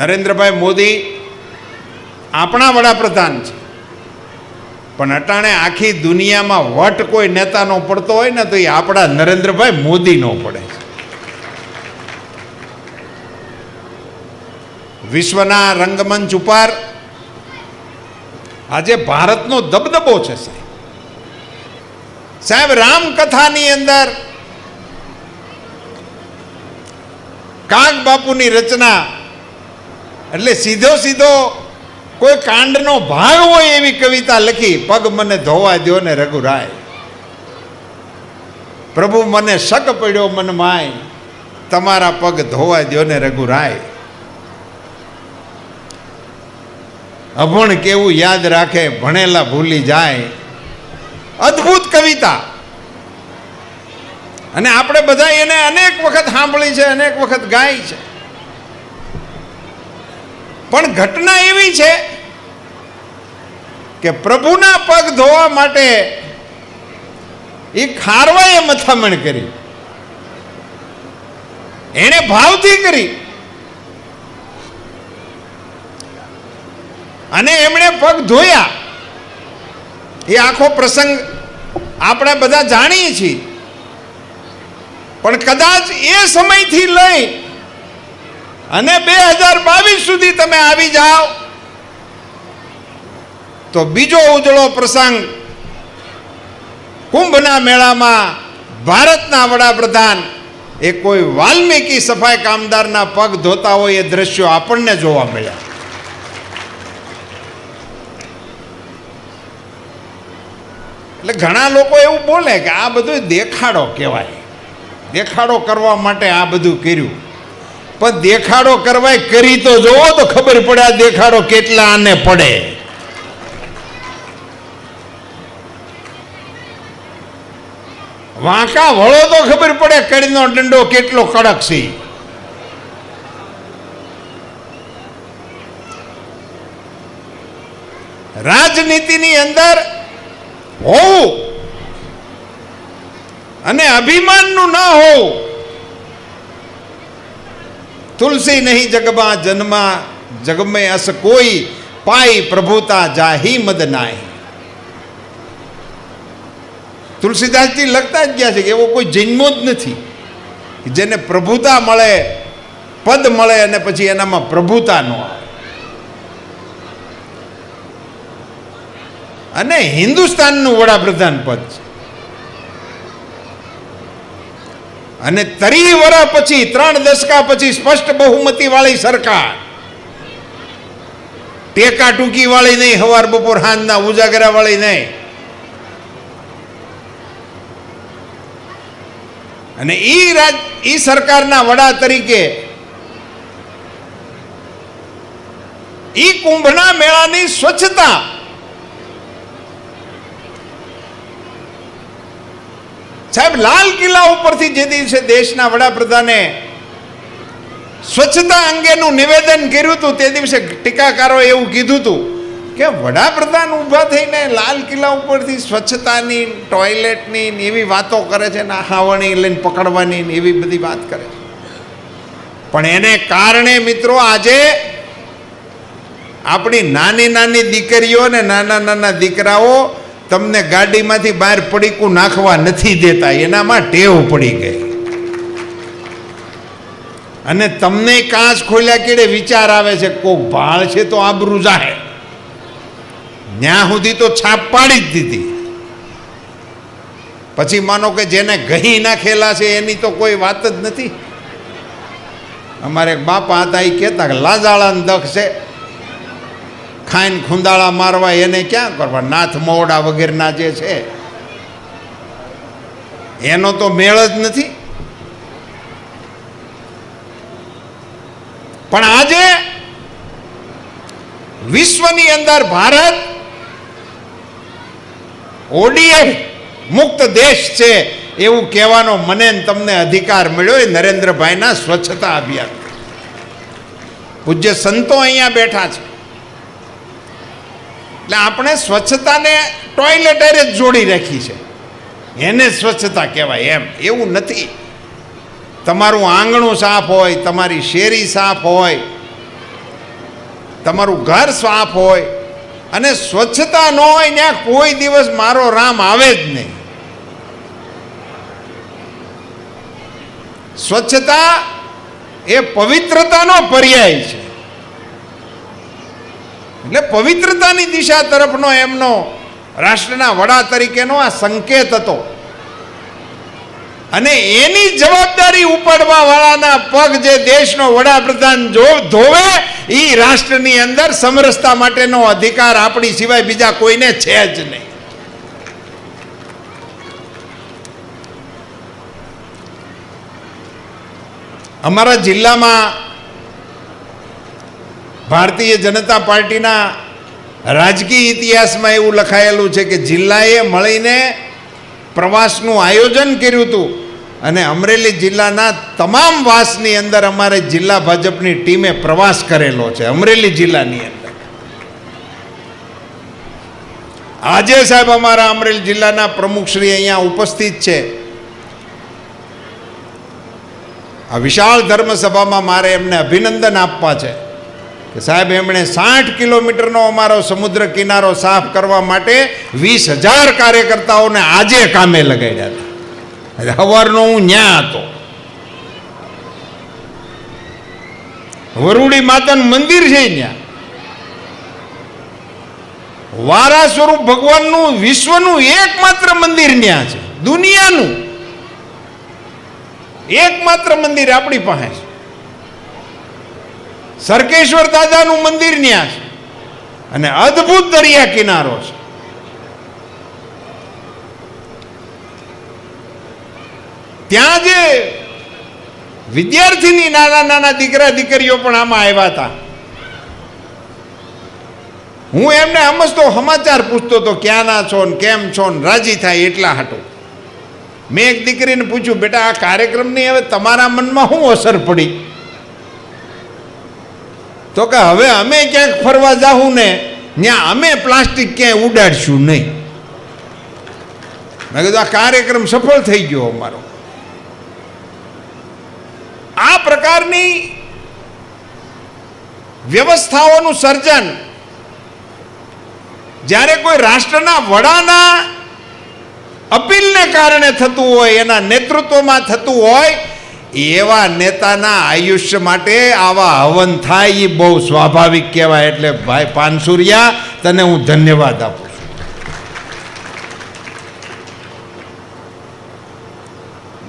નરેન્દ્રભાઈ મોદી આપણા વડાપ્રધાન છે. પણ અટાણે આખી દુનિયામાં વટ કોઈ નેતાનો પડતો હોય ને તો એ આપણા નરેન્દ્રભાઈ મોદીનો પડે વિશ્વના રંગમંચ ઉપર આજે ભારતનો દબદબો છે સાહેબ. સાહેબ, રામકથાની અંદર કાગ બાપુની રચના એટલે સીધો સીધો કોઈ કાંડનો ભાગ હોય એવી કવિતા લખી, પગ મને ધોવા દ્યો ને રઘુરાય. પ્રભુ મને શક પડ્યો મન માય, તમારા પગ ધોવા દ્યો ને રઘુરાય. અભણ કેવું યાદ રાખે, ભણેલા ભૂલી જાય. અદ્ભુત કવિતા. અને આપણે બધા એને અનેક વખત સાંભળી છે, અનેક વખત ગાય છે. પણ ઘટના એવી છે કે પ્રભુના પગ ધોવા માટે એ ખારવાએ મથામણ કરી. એણે ભાવથી કરી. અને એમણે પગ ધોયા. એ આખો પ્રસંગ આપણે બધા જાણીએ છીએ. પણ કદાચ એ સમયથી લઈ અને બે હજાર બાવીસ સુધી તમે આવી જાઓ. તો બીજો ઉજળો પ્રસંગ કુંભના મેળામાં ભારતના વડાપ્રધાન એ કોઈ વાલ્મીકી સફાઈ કામદારના પગ ધોતા હોય એ દ્રશ્યો આપણને જોવા મળ્યા. એટલે ઘણા લોકો એવું બોલે કે આ બધું દેખાડો કહેવાય. દેખાડો કરવા માટે આ બધું કર્યું. પણ દેખાડો કરવાય કરી તો જોવો તો ખબર પડે આ દેખાડો કેટલા આને પડે. વાંકા વળો તો ખબર પડે કડીનો દંડો કેટલો કડક છે. રાજનીતિની અંદર હોવું અને અભિમાનનું ના હોવું તુલસી નહીં જગમાં જન્મા, જગમે અસ કોઈ પાઈ પ્રભુતા જાહી મદ નાહી તુલસીદાસજી લખતા જ ગયા છે કે એવો કોઈ જન્મો જ નથી. જેને પ્રભુતા મળે, પદ મળે અને પછી એનામાં પ્રભુતા ન આવે. અને હિન્દુસ્તાનનું વડાપ્રધાન પદ છે. અને તરી વરા પછી, ત્રણ દશકા પછી સ્પષ્ટ બહુમતી વાળી સરકાર. ટેકા ટૂંકી વાળી નહીં, હવાર બપોર હાંજના ઉજાગરા વાળી નહીં. અને ઈ રાજ, ઈ સરકારના વડા તરીકે, ઈ કુંભના મેળાની સ્વચ્છતા સાહેબ, લાલ કિલ્લા ઉપરથી જે દિવસે દેશના વડાપ્રધાને સ્વચ્છતા અંગેનું નિવેદન કર્યું હતું, તે દિવસે ટીકાકારોએ એવું કીધું હતું કે વડાપ્રધાન ઊભા થઈને લાલ કિલ્લા ઉપરથી સ્વચ્છતાની, ટોયલેટની ને એવી વાતો કરે છે ને હાવણી લઈને પકડવાની ને એવી બધી વાત કરે છે. પણ એને કારણે મિત્રો આજે આપણી નાની નાની દીકરીઓ ને નાના નાના દીકરાઓ તમને ગાડીમાંથી બહાર પડીકું નાખવા નથી દેતા, એનામાં ટેવ પડી ગઈ. અને તમને કાચ ખોલ્યા કેડે વિચાર આવે છે કોક ભાળ છે તો આબરૂ જાહે. ત્યાં સુધી તો છાપ પાડી જ દીધી. પછી માનો કે જેને ગહી નાખેલા છે, એની તો કોઈ વાત જ નથી. અમારે બાપા હતા એ કહેતા કે, લાજાળાને દખ છે. ખાઈને ખુંદાળા મારવા એને ક્યાં કરવા? નાથ મોવડા વગેરેના જે છે. એનો તો મેળ જ નથી. પણ આજે વિશ્વની અંદર ભારત ઓડીએફ મુક્ત દેશ છે એવું કહેવાનો મને તમને અધિકાર મળ્યો એ નરેન્દ્રભાઈના સ્વચ્છતા અભિયાન. પૂજ્ય સંતો અહીંયા બેઠા છે. એટલે આપણે સ્વચ્છતાને ટોયલેટ જ જોડી રાખી છે. એને સ્વચ્છતા કહેવાય એમ. એવું નથી. તમારું આંગણું સાફ હોય, તમારી શેરી સાફ હોય, તમારું ઘર સાફ હોય, અને સ્વચ્છતા ન હોય ત્યાં કોઈ દિવસ મારો રામ આવે જ નહીં. સ્વચ્છતા એ પવિત્રતાનો પર્યાય છે. એટલે પવિત્રતાની દિશા તરફનો એમનો રાષ્ટ્રના વડા તરીકેનો આ સંકેત હતો. અને એની જવાબદારી ઉપાડવા વાળાના પગ જે દેશનો વડાપ્રધાન જો ધોવે એ રાષ્ટ્રની અંદર સમરસતા માટેનો અધિકાર આપણી સિવાય બીજા કોઈને છે જ નહીં. અમારા જિલ્લામાં ભારતીય જનતા પાર્ટીના રાજકીય ઇતિહાસમાં એવું લખાયેલું છે કે જિલ્લાએ મળીને પ્રવાસનું આયોજન કર્યું હતું અને અમરેલી જિલ્લાના તમામ વાસની અંદર અમારે જિલ્લા ભાજપની ટીમે પ્રવાસ કરેલો છે, અમરેલી જિલ્લાની અંદર. આજે સાહેબ અમારા અમરેલી જિલ્લાના પ્રમુખશ્રી અહીંયા ઉપસ્થિત છે. આ વિશાળ ધર્મસભામાં મારે એમને અભિનંદન આપવા છે. કે સાહેબ, એમણે સાઠ કિલોમીટરનો અમારો સમુદ્ર કિનારો સાફ કરવા માટે વીસ હજાર કાર્યકર્તાઓને આજે કામે લગાડ્યા હતા. સવારનો હું ન્યા હતો. વરુડી માતાનું મંદિર છે ત્યાં વારા સ્વરૂપ ભગવાનનું, વિશ્વનું એકમાત્ર મંદિર ત્યાં છે. દુનિયાનું. એકમાત્ર મંદિર આપણી પાસે છે. સરકેશ્વર દાદાનું મંદિર ત્યાં છે. અને અદ્ભુત દરિયા કિનારો છે. ત્યાં જે વિદ્યાર્થીની નાના નાના દીકરા દીકરીઓ પણ આમાં આવ્યા હતા. હું એમને સમજતો સમાચાર પૂછતો હતો ક્યાંના છો ને કેમ છો ને રાજી થાય એટલા હાટો. મેં એક દીકરીને પૂછ્યું, બેટા, આ કાર્યક્રમની હવે તમારા મનમાં શું અસર પડી? તો કે હવે અમે ક્યાંક ફરવા જાવું ને ત્યાં અમે પ્લાસ્ટિક ક્યાંય ઉડાડશું નહીં. મેં કીધું, આ કાર્યક્રમ સફળ થઈ ગયો અમારો. આ પ્રકારની વ્યવસ્થાઓનું સર્જન જ્યારે કોઈ રાષ્ટ્રના વડાના અપીલને કારણે થતું હોય, એના નેતૃત્વમાં થતું હોય એવા નેતાના આયુષ્ય માટે આવા હવન થાય એ બહુ સ્વાભાવિક કહેવાય. એટલે ભાઈ પાનસુરિયા, તને હું ધન્યવાદ આપું છું.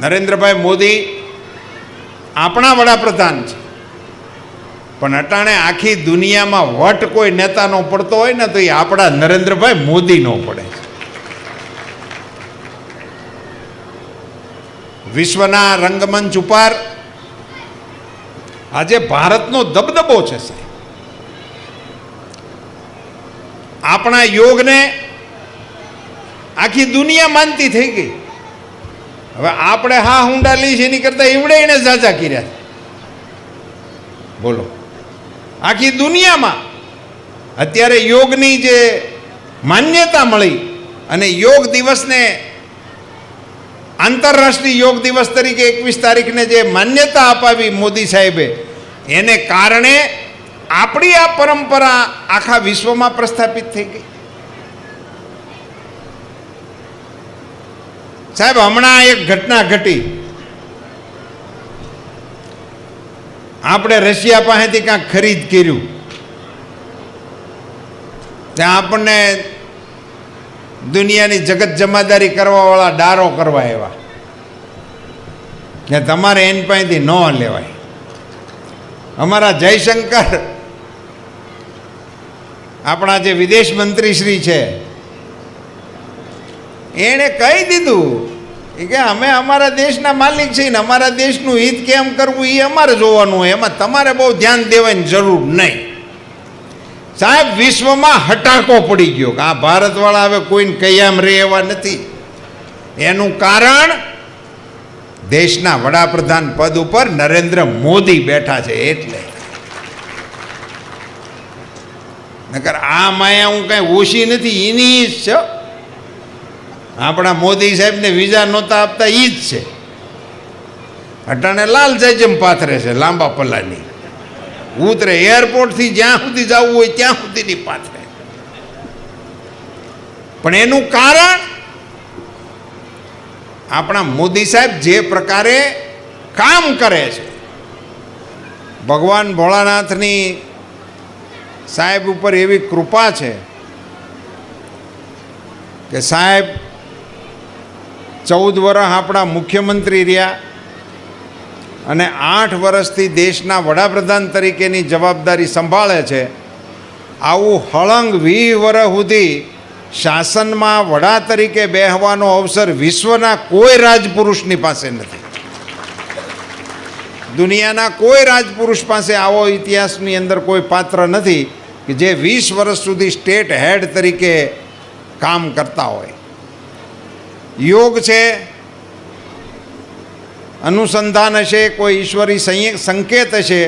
નરેન્દ્રભાઈ મોદી આપણા વડાપ્રધાન છે. પણ અટાણે આખી દુનિયામાં વટ કોઈ નેતાનો પડતો હોય ને તો એ આપણા નરેન્દ્રભાઈ મોદીનો પડે છે. વિશ્વના રંગમંચ ઉપર આજે ભારતનો દબદબો છે સાહેબ. આપણા યોગને આખી દુનિયા માનતી થઈ ગઈ. હવે આપણે હા હુંડા લઈ છે એની કરતા એવડે એને ઝાઝા કર્યા બોલો. આખી દુનિયામાં અત્યારે યોગની જે માન્યતા મળી અને યોગ દિવસને આંતરરાષ્ટ્રીય યોગ દિવસ તરીકે એકવીસ તારીખને જે માન્યતા અપાવી મોદી સાહેબે, એને કારણે આપણી આ પરંપરા આખા વિશ્વમાં પ્રસ્થાપિત થઈ ગઈ. સાહેબ, હમણાં એક ઘટના ઘટી. આપણે રશિયા પાસેથી કાંઈક ખરીદ કર્યું. ત્યાં આપણને દુનિયાની જગત જમાદારી કરવાવાળા ડારો કરવા એવા કે તમારે એન પાસેથી ન લેવાય. અમારા જયશંકર આપણા જે વિદેશ મંત્રી શ્રી છે, એણે કહી દીધું કે અમે અમારા દેશના માલિક છીએ ને અમારા દેશનું હિત કેમ કરવું એ અમારે જોવાનું હોય. એમાં તમારે બહુ ધ્યાન દેવાની જરૂર નહીં. સાહેબ, વિશ્વમાં હટાકો પડી ગયો કે આ ભારતવાળા હવે કોઈને કયામ રહે એવા નથી. એનું કારણ દેશના વડાપ્રધાન પદ ઉપર નરેન્દ્ર મોદી બેઠા છે એટલે. નકર આ માયા હું કાંઈ ઓછી નથી, એની જ છે. આપણા મોદી સાહેબને વિઝા નહોતા આપતા એ જ છે. અટાણે લાલ જાય પાથરે છે, લાંબા પલ્લાની. ઉતરે એરપોર્ટથી જ્યાં સુધી જવું હોય ત્યાં સુધીની પાછળ પણ એનું કારણ આપણા મોદી સાહેબ જે પ્રકારે કામ કરે છે. ભગવાન ભોળાનાથની સાહેબ ઉપર એવી કૃપા છે કે સાહેબ ચૌદ વર્ષ આપણા મુખ્યમંત્રી રહ્યા. અને આઠ વર્ષથી દેશના વડાપ્રધાન તરીકેની જવાબદારી સંભાળે છે. આવું હળંગ વીસ વર્ષ સુધી શાસનમાં વડા તરીકે બેહવાનો અવસર વિશ્વના કોઈ રાજપુરુષની પાસે નથી. દુનિયાના કોઈ રાજપુરુષ પાસે આવો ઇતિહાસની અંદર કોઈ પાત્ર નથી કે જે વીસ વર્ષ સુધી સ્ટેટ હેડ તરીકે કામ કરતા હોય. યોગ છે અનુસંધાન હશે, કોઈ ઈશ્વરી સંકેત હશે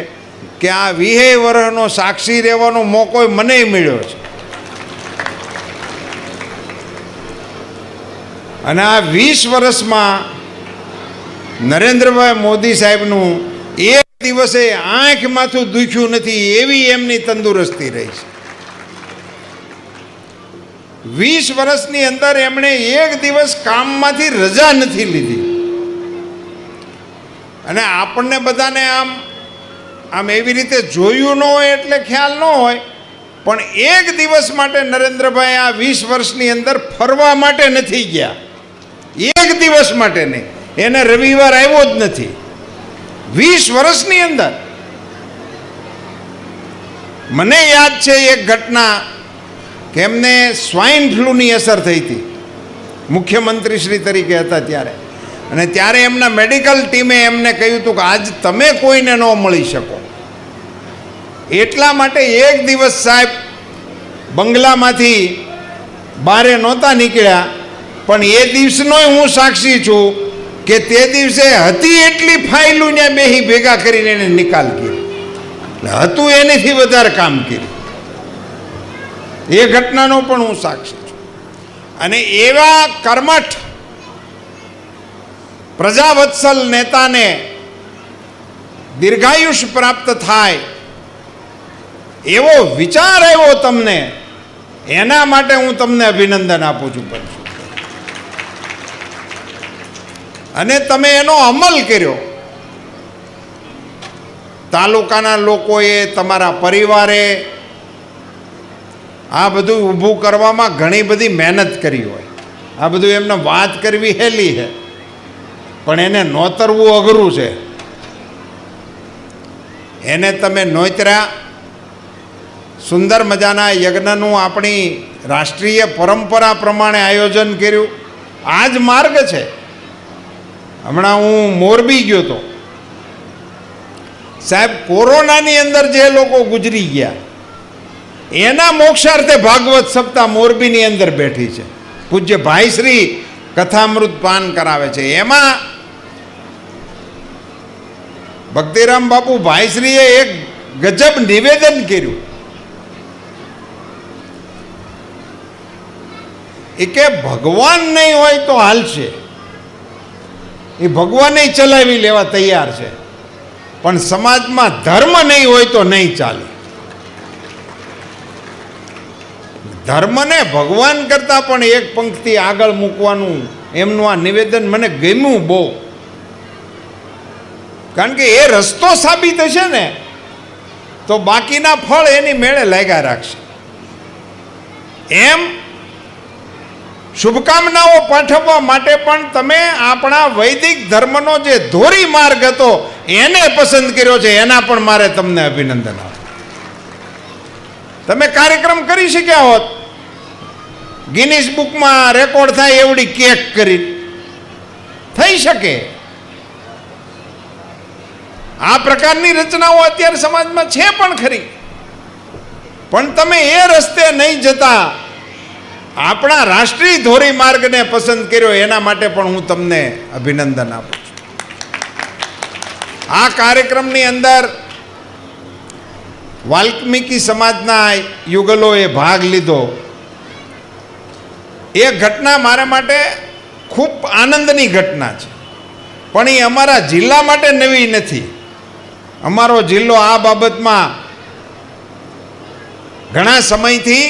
કે આ વિહે વર્ષનો સાક્ષી રહેવાનો મોકો મને મળ્યો છે. અને આ વીસ વર્ષમાં નરેન્દ્રભાઈ મોદી સાહેબનું એક દિવસે આંખમાંથી દુખ્યું નથી, એવી એમની તંદુરસ્તી રહી છે. વીસ વર્ષની અંદર એમણે એક દિવસ કામમાંથી રજા નથી લીધી. અને આપણને બધાને આમ આમ એવી રીતે જોયું ન હોય એટલે ખ્યાલ ન હોય, પણ એક દિવસ માટે નરેન્દ્રભાઈ આ વીસ વર્ષની અંદર ફરવા માટે નથી ગયા. એક દિવસ માટે નહીં. એને રવિવાર આવ્યો જ નથી. વીસ વર્ષની અંદર. મને યાદ છે એક ઘટના કે એમને સ્વાઇન ફ્લૂની અસર થઈ હતી. મુખ્યમંત્રી શ્રી તરીકે હતા ત્યારે. અને ત્યારે એમના મેડિકલ ટીમે એમને કહ્યું હતું કે આજ તમે કોઈને ન મળી શકો. એટલા માટે એક દિવસ સાહેબ બંગલામાંથી બારે નહોતા નીકળ્યા, પણ એ દિવસનોય હું સાક્ષી છું કે તે દિવસે હતી એટલી ફાઇલું ત્યાં બેહી ભેગા કરીને એને નિકાલ કર્યો. એટલે હતું એનેથી વધારે કામ કર્યું. એ ઘટનાનો પણ હું સાક્ષી છું. અને એવા કર્મઠ પ્રજાવત્સલ નેતાને દીર્ઘાયુષ પ્રાપ્ત થાય એવો વિચાર આવ્યો તમને, એના માટે હું તમને અભિનંદન આપું છું પણ અને તમે એનો અમલ કર્યો. તાલુકાના લોકોએ, તમારા પરિવારે આ બધું ઊભું કરવામાં ઘણી બધી મહેનત કરી હોય. આ બધું એમને વાત કરવી હેલી છે પણ એને નોતરવું અઘરું છે. એને તમે નોતર્યા, સુંદર મજાના યજ્ઞનું આપણી રાષ્ટ્રીય પરંપરા પ્રમાણે આયોજન કર્યું. આ જ માર્ગ છે. હમણાં હું મોરબી ગયો હતો સાહેબ, કોરોનાની અંદર જે લોકો ગુજરી ગયા, એના મોક્ષાર્થે ભાગવત સપ્તાહ મોરબીની અંદર બેઠી છે. પૂજ્ય ભાઈશ્રી કથામૃત પાન કરાવે છે. એમાં ભક્તિરામ બાપુ ભાઈશ્રીએ એક ગજબ નિવેદન કર્યું. એ કે ભગવાન નહીં હોય તો હાલશે એ ભગવાને ચલાવી લેવા તૈયાર છે. પણ સમાજમાં ધર્મ નહીં હોય તો નહીં ચાલે. ધર્મને ભગવાન કરતાં પણ એક પંક્તિ આગળ મૂકવાનું એમનું આ નિવેદન મને ગમ્યું બહુ. કારણ કે એ રસ્તો સાબિત હશે ને, તો બાકીના ફળ એની મેળે લાગ્યા રાખશે. એમ શુભકામનાઓ પાઠવવા માટે પણ તમે આપણા વૈદિક ધર્મનો જે ધોરી માર્ગ હતો, એને પસંદ કર્યો છે, એના પણ મારે તમને અભિનંદન આપો. તમે કાર્યક્રમ કરી શક્યા હોત. ગિનિસ બુકમાં રેકોર્ડ થાય એવડી કેક કરી. થઈ શકે. આ પ્રકારની રચનાઓ અત્યારે સમાજમાં છે પણ ખરી. પણ તમે એ રસ્તે નહીં જતા આપણા રાષ્ટ્રીય ધોરી માર્ગને પસંદ કર્યો, એના માટે પણ હું તમને અભિનંદન આપું છું. આ કાર્યક્રમની અંદર વાલ્મિકી સમાજના યુગલોએ ભાગ લીધો. એ ઘટના મારા માટે ખૂબ આનંદની ઘટના છે. પણ એ અમારા જિલ્લા માટે નવી નથી. અમારો જિલ્લો આ બાબતમાં ઘણા સમયથી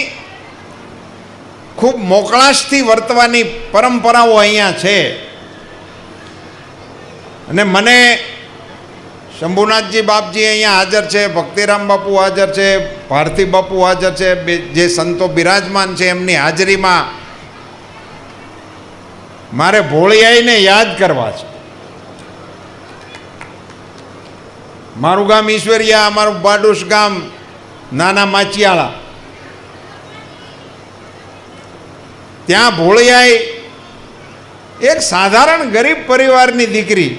ખૂબ મોકળાશથી વર્તવાની પરંપરાઓ અહીંયા છે. અને મને શંભુનાથજી બાપજી અહીંયા હાજર છે, ભક્તિરામ બાપુ હાજર છે, ભારતી બાપુ હાજર છે જે સંતો બિરાજમાન છે એમની હાજરીમાં મારે ભોળિયાઈને યાદ કરવા છે. મારું ગામ ઈશ્વરિયા અમારું બાડુસ ગામ નાના માચિયાળા ત્યાં ભોળિયાએ એક સાધારણ ગરીબ પરિવારની દીકરી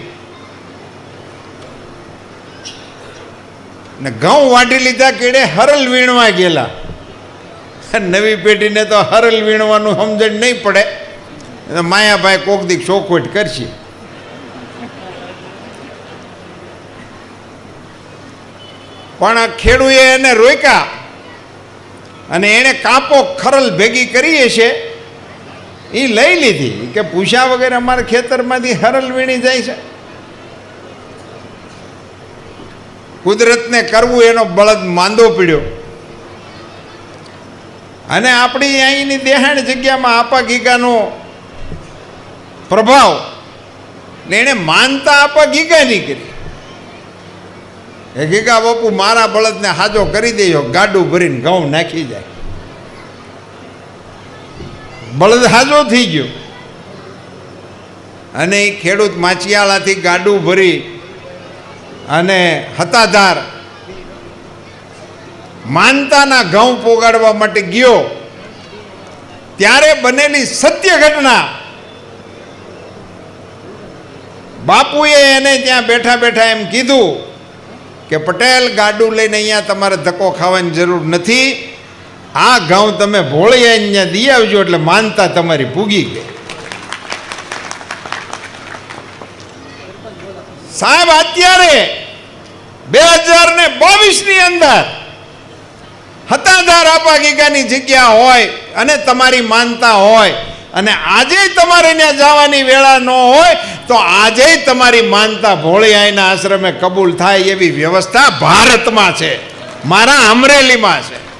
ને ઘઉં વાટી લીધા કેડે હરલ વીણવા ગયેલા. નવી પેઢીને તો હરલ વીણવાનું સમજણ નહીં પડે. માયાભાઈ કોક દીક શોખવટ કરશે. પણ ખેડૂએ એને રોક્યા અને એણે કાપો ખરલ ભેગી કરીએ છે એ લઈ લીધી. કે પૂછ્યા વગર અમારા ખેતરમાંથી હરલ વીણી જાય છે. કુદરતને કરવું એનો બળદ માંદો પીડ્યો. અને આપણી અહીંની દેહાણ જગ્યામાં આપા ગીગાનો પ્રભાવ. ને એણે માનતા આપા ગીગાની કરી. એ ગીગા બાપુ, મારા બળદને હાજો કરી દેજો, ગાડું ભરીને ઘઉં નાખી જાય. બળદ હાજો થઈ ગયો. અને એ ખેડૂત માચિયાળાથી ગાડું ભરી અને હતાધાર માનતાના ઘઉં પોગાડવા માટે ગયો. ત્યારે બનેલી સત્ય ઘટના. બાપુએ એને ત્યાં બેઠા બેઠા એમ કીધું કે પટેલ, ગાડું લઈને અહીંયા તમારે ધક્કો ખાવાની જરૂર નથી. આ ઘઉં તમે ભોળી અહીંયા દઈ આવજો એટલે માનતા તમારી પૂગી ગઈ. સાહેબ, અત્યારે બે હજાર ને બાવીસની અંદર હતાધાર આપા જગ્યા હોય અને તમારી માનતા હોય અને આજે તમારે ત્યાં જવાની વેળા ન હોય તો આજે તમારી માનતા ભોળિયાઈના આશ્રમે કબૂલ થાય એવી વ્યવસ્થા ભારતમાં છે. મારા અમરેલીમાં છે.